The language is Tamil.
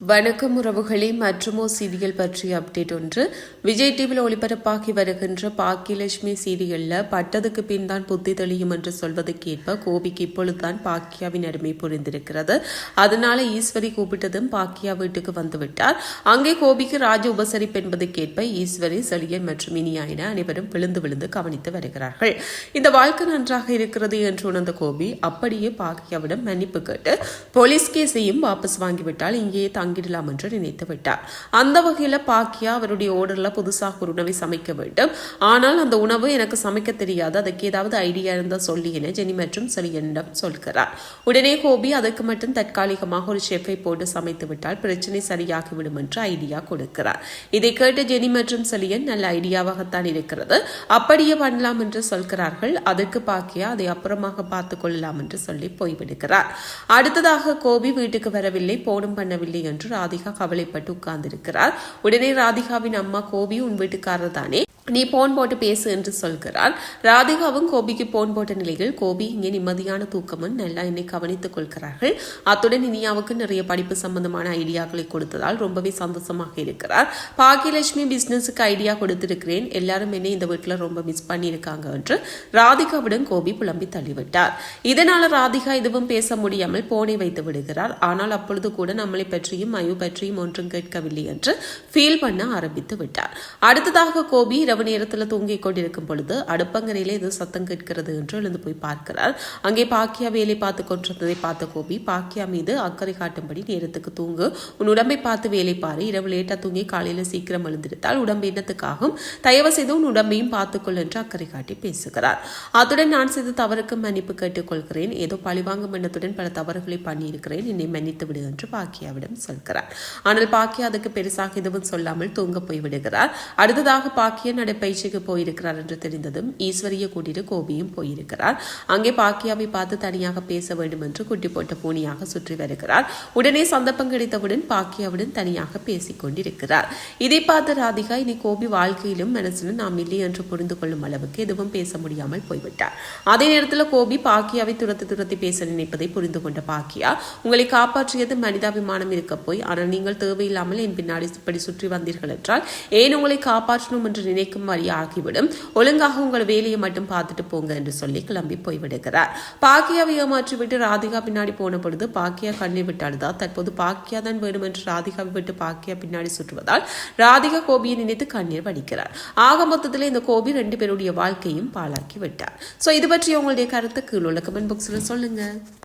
வணக்கம் உறவுகளே மற்றுமோ சீரியல் பற்றிய அப்டேட் ஒன்று. விஜய் டிவியில் ஒளிபரப்பாகி வருகின்ற பாக்கியலட்சுமி சீரியலில் பட்டதுக்கு பின் தான் புத்தி தெளியும் என்று சொல்வதற்கேற்ப கோபிக்கு இப்பொழுதுதான் பாக்கியாவின் அருமை புரிந்திருக்கிறது. அதனால ஈஸ்வரி கூப்பிட்டதும் பாக்கியா வீட்டுக்கு வந்துவிட்டார் அங்கே கோபிக்கு ராஜ உபசரிப்பு என்பதற்கேற்ப ஈஸ்வரி செழியன் மற்றும் இனியா என அனைவரும் விழுந்து விழுந்து கவனித்து வருகிறார்கள். இந்த வாழ்க்கை நன்றாக இருக்கிறது என்று உணர்ந்த கோபி அப்படியே பாக்கியாவிடம் மன்னிப்பு கேட்டு போலீஸ் கேஸையும் வாபஸ் வாங்கிவிட்டால் இங்கேயே தங்கிடலாம் என்று நினைத்து விட்டார் அந்த வகையில் பாக்கியா அவருடைய ஓர்டர்ல புதுசாக ஒரு உணவை சமைக்க வேண்டும். ஆனால் அந்த உணவு எனக்கு சமைக்க தெரியாது. அதுக்கு ஏதாவது ஐடியா இருந்தால் சொல்லி என ஜெனி மற்றும் செலியனிடம் சொல்கிறார். உடனே கோபி அதற்கு மட்டும் தற்காலிகமாக ஒரு ஷெஃபை போட்டு சமைத்து விட்டால் பிரச்சனை சரியாகிவிடும் என்று ஐடியா கொடுக்கிறார். இதை கேட்டு ஜெனி மற்றும் செலியன் நல்ல ஐடியாவாகத்தான் இருக்கிறது. அப்படியே பண்ணலாம் என்று சொல்கிறார்கள். அதற்கு பாக்கியா அதை அப்புறமாக பார்த்துக் கொள்ளலாம் என்று சொல்லி போய்விடுகிறார். அடுத்ததாக கோபி வீட்டுக்கு வரவில்லை. போனும் பண்ணவில்லை என்று ராதிகா கவலைப்பட்டு உட்கார்ந்திருக்கிறார். உடனே ராதிகாவின் அம்மா கோபி உன் வீட்டுக்காரர் தானே? நீ போன் போட்டு பேசு என்று சொல்கிறார். ராதிகாவும் கோபிக்கு போன் போட்ட நிலையில் கோபி இங்கே நிம்மதியான தூக்கமும் நல்லா என்னை கவனித்துக் கொள்கிறார்கள். அத்துடன் இனியாவுக்கு நிறைய படிப்பு சம்பந்தமான ஐடியாக்களை கொடுத்ததால் ரொம்பவே சந்தோஷமாக இருக்கிறார். பாக்கியலட்சுமி பிசினஸுக்கு ஐடியா கொடுத்திருக்கிறேன். எல்லாரும் என்னை இந்த வீட்டில் ரொம்ப மிஸ் பண்ணியிருக்காங்க என்று ராதிகாவிடம் கோபி புலம்பி தள்ளிவிட்டார். இதனால் ராதிகா எதுவும் பேச முடியாமல் போனை வைத்து விடுகிறார். ஆனால் அப்பொழுது கூட நம்மளை பற்றியும் மயு பற்றியும் ஒன்றும் கேட்கவில்லை என்று ஃபீல் பண்ண ஆரம்பித்து விட்டார். அடுத்ததாக கோபி இரவு இரவு நேரத்தில் தூங்கிக் கொண்டிருக்கும் பொழுது அடுப்பங்கரையிலே ஏதோ சத்தம் கேட்கிறது என்று எழுந்து போய் பார்க்கிறார். அங்கே பாக்கியா வேலை பார்த்து கொண்டிருந்ததை பார்த்த கோபி பாக்கியா மீது அக்கறை காட்டும்படி நேரத்துக்கு தூங்கு உன் உடம்பை பார்த்து வேலை பாரு இரவு லேட்டாக தூங்கி காலையில் சீக்கிரம் எழுந்திருத்தால் உடம்பு என்னத்துக்காகும்? தயவு செய்து உன் உடம்பையும் பார்த்துக்கொள் என்று அக்கறை காட்டி பேசுகிறார். அத்துடன் நான் செய்த தவறுக்கு மன்னிப்பு கேட்டுக்கொள்கிறேன். ஏதோ பழிவாங்கும் எண்ணத்துடன் பல தவறுகளை பண்ணியிருக்கிறேன். என்னை மன்னித்து விடு என்று பாக்கியாவிடம் சொல்கிறார். ஆனால் பாக்கியா அதுக்கு பெருசாக எதுவும் சொல்லாமல் தூங்க போய்விடுகிறார் அடுத்ததாக பாக்கியா நடைப்பயிற்சிக்கு போயிருக்கிறார் என்று தெரிந்ததும் ஈஸ்வரிய கூட்டிட்டு கோபியும் போயிருக்கிறார். அங்கே பாக்கியாவை பார்த்து தனியாக பேச வேண்டும் என்று குட்டி போட்ட பூனியாக சுற்றி வருகிறார். உடனே சந்தர்ப்பம் கிடைத்தவுடன் பாக்கியாவுடன் தனியாக பேசிக் கொண்டிருக்கிறார். இதை பார்த்த ராதிகா இனி கோபி வாழ்க்கையிலும் மனசிலும் நாம் இல்லை என்று புரிந்து கொள்ளும் அளவுக்கு எதுவும் பேச முடியாமல் போய்விட்டார். அதே நேரத்தில் கோபி பாக்கியாவை துரத்தி துரத்தி பேச நினைப்பதை புரிந்து கொண்ட பாக்கியா உங்களை காப்பாற்றியது மனிதாபிமானம் இருக்க போய் ஆனால் நீங்கள் தேவையில்லாமல் என் பின்னாடி இப்படி சுற்றி வந்தீர்கள் என்றால் ஏன் உங்களை காப்பாற்றணும் என்று நினைக்கும் வழி ஆகிவிடும் ஒழுங்காக உங்கள் வேலையை மட்டும் பார்த்துட்டு போங்க என்று சொல்லி கிளம்பி போய்விடுகிறார். பாக்கியாவை ஏமாற்றிவிட்டு ராதிகா பின்னாடி போன பொழுது பாக்கியா கண்ணை விட்டால்தான் தற்போது பாக்கியா தான் வேணும் என்று ராதிகாவை விட்டு பாக்கியா பின்னாடி சுற்றுவதால் ராதிகா கோபியை நினைத்து கண்ணீர் வடிக்கிறார். ஆக மொத்தத்தில் இந்த கோபி ரெண்டு பேருடைய வாழ்க்கையும் பாழாக்கி விட்டார் ஸோ இது பற்றி உங்களுடைய கருத்து கீழே உள்ள கமெண்ட் பாக்ஸில் சொல்லுங்க.